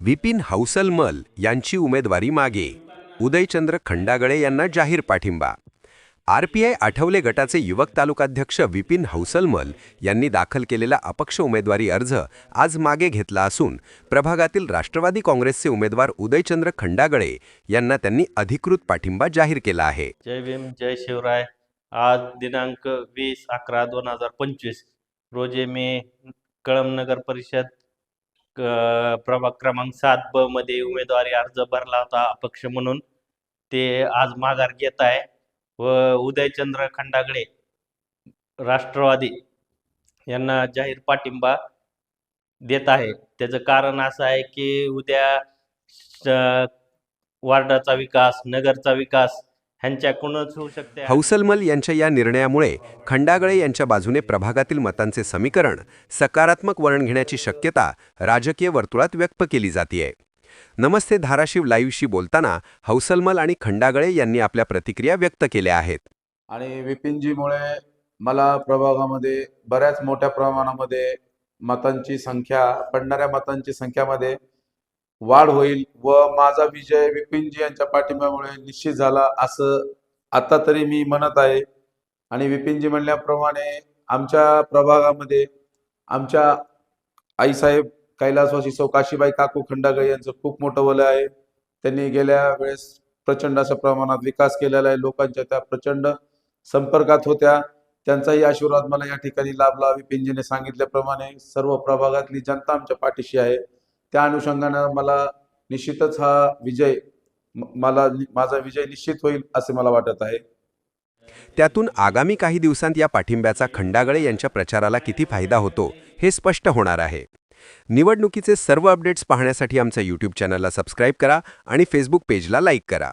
विपिन हौसलमल यांची उमेदवारी मागे. उदयचंद्र खंडागळे यांना जाहीर पाठिंबा. आरपीआय आठवले गटाचे युवक तालुकाध्यक्ष विपिन हौसलमल यांनी दाखल केलेला अपक्ष उमेदवारी अर्ज आज मागे घेतला असून प्रभागातील राष्ट्रवादी काँग्रेसचे उमेदवार उदयचंद्र खंडागळे यांना त्यांनी अधिकृत पाठिंबा जाहीर केला आहे. जय भीम जय शिवराय. आज दिनांक वीस अकरा दोन हजार पंचवीस रोजी मी कळमनगर परिषद प्रभाग क्रमांक सात ब मध्ये उमेदवारी अर्ज भरला होता अपक्ष म्हणून. ते आज माघार घेत आहे. व उदयचंद्र खंडागळे राष्ट्रवादी यांना जाहीर पाठिंबा देत आहे. त्याचं कारण असं आहे की उद्या वार्डाचा विकास नगरचा विकास ह्यांच्याकडूनच होऊ शकते. हौसलमल यांच्या या निर्णयामुळे खंडागळे यांच्या बाजूने प्रभागातील मतांचे समीकरण सकारात्मक वळण घेण्याची शक्यता राजकीय वर्तुळात व्यक्त केली जातीये. नमस्ते धाराशिव लाईव्हशी बोलताना हौसलमल आणि खंडागळे यांनी आपल्या प्रतिक्रिया व्यक्त केल्या आहेत. आणि विपिनजीमुळे मला प्रभागामध्ये बऱ्याच मोठ्या प्रमाणामध्ये मतांची संख्या पडणाऱ्या मतांची संख्यामध्ये वाढ होईल व माझा विजय विपिनजी यांच्या पाठिंब्यामुळे निश्चित झाला असं आता तरी मी म्हणत आहे. आणि विपिनजी म्हणल्याप्रमाणे आमच्या प्रभागामध्ये आमच्या आईसाहेब कैलासवासी सौ काशीबाई काकू खंडागळे यांचं खूप मोठं वलय आहे. त्यांनी गेल्या वेळेस प्रचंड अशा प्रमाणात विकास केलेला आहे. लोकांच्या त्या प्रचंड संपर्कात होत्या. त्यांचाही आशीर्वाद मला या ठिकाणी लाभला. विपिनजीने सांगितल्याप्रमाणे सर्व प्रभागातली जनता आमच्या पाठीशी आहे. त्या अनुषंगानं मला निश्चितच हा विजय मला माझा विजय निश्चित होईल असे मला वाटत आहे. त्यातून आगामी काही दिवसांत या पाठिंब्याचा खंडागळे यांच्या प्रचाराला किती फायदा होतो हे स्पष्ट होणार आहे. निवडणुकीचे सर्व अपडेट्स पाहण्यासाठी आमच्या यूट्यूब चॅनलला सबस्क्राईब करा आणि फेसबुक पेजला लाईक करा.